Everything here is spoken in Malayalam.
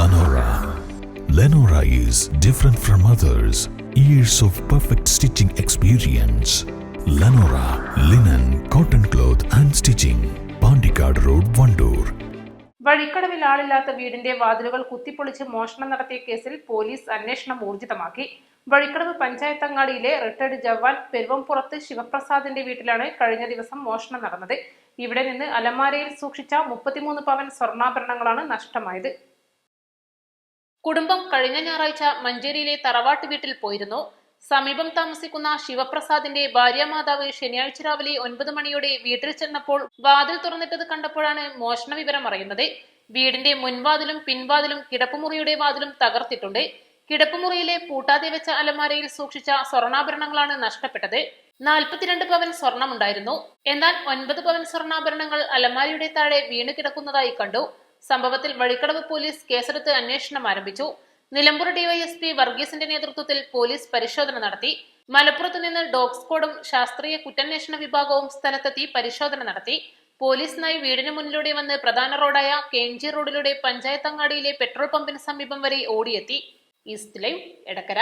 Lenora. Lenora is different from others. Years of perfect stitching experience. Lenora linen, cotton cloth and stitching. Pandikad Road, Vandoor. വഴിക്കടവിൽ ആളില്ലാത്ത വീടിന്റെ വാതിലുകൾ കുത്തിപ്പൊളിച്ച് മോഷണം നടത്തിയ കേസിൽ പോലീസ് അന്വേഷണം ഊർജിതമാക്കി വഴിക്കടവ് പഞ്ചായത്ത് അങ്ങാടിയിലെ റിട്ടയർഡ് ജവാൻ പെരുവംപുറത്ത് ശിവപ്രസാദിന്റെ വീട്ടിലാണ് കഴിഞ്ഞ ദിവസം മോഷണം നടന്നത് ഇവിടെ നിന്ന് അലമാരയിൽ സൂക്ഷിച്ച മുപ്പത്തിമൂന്ന് പവൻ സ്വർണാഭരണങ്ങളാണ് നഷ്ടമായത് കുടുംബം കഴിഞ്ഞ ഞായറാഴ്ച മഞ്ചേരിയിലെ തറവാട്ട് വീട്ടിൽ പോയിരുന്നു. സമീപം താമസിക്കുന്ന ശിവപ്രസാദിന്റെ ഭാര്യാമാതാവ് ശനിയാഴ്ച രാവിലെ ഒൻപത് മണിയോടെ വീട്ടിൽ ചെന്നപ്പോൾ വാതിൽ തുറന്നിട്ടത് കണ്ടപ്പോഴാണ് മോഷണ വിവരം അറിയുന്നത്. വീടിന്റെ മുൻവാതിലും പിൻവാതിലും കിടപ്പുമുറിയുടെ വാതിലും തകർത്തിട്ടുണ്ട്. കിടപ്പുമുറിയിലെ പൂട്ടാതെ വെച്ച അലമാരയിൽ സൂക്ഷിച്ച സ്വർണാഭരണങ്ങളാണ് നഷ്ടപ്പെട്ടത്. നാൽപ്പത്തിരണ്ട് പവൻ സ്വർണമുണ്ടായിരുന്നു എന്നാൽ ഒൻപത് പവൻ സ്വർണാഭരണങ്ങൾ അലമാരയുടെ താഴെ വീണ് കിടക്കുന്നതായി കണ്ടു. സംഭവത്തിൽ വഴിക്കടവ് പോലീസ് കേസെടുത്ത് അന്വേഷണം ആരംഭിച്ചു. നിലമ്പൂർ ഡിവൈഎസ്പി വർഗീസിന്റെ നേതൃത്വത്തിൽ പോലീസ് പരിശോധന നടത്തി. മലപ്പുറത്ത് നിന്ന് ഡോഗ് സ്ക്വാഡും ശാസ്ത്രീയ കുറ്റാന്വേഷണ വിഭാഗവും സ്ഥലത്തെത്തി പരിശോധന നടത്തി. പോലീസിനായി വീടിന് മുന്നിലൂടെ വന്ന് പ്രധാന റോഡായ കേഞ്ചി റോഡിലൂടെ പഞ്ചായത്ത് അങ്ങാടിയിലെ പെട്രോൾ പമ്പിന് സമീപം വരെ ഓടിയെത്തി. East live Edakkara.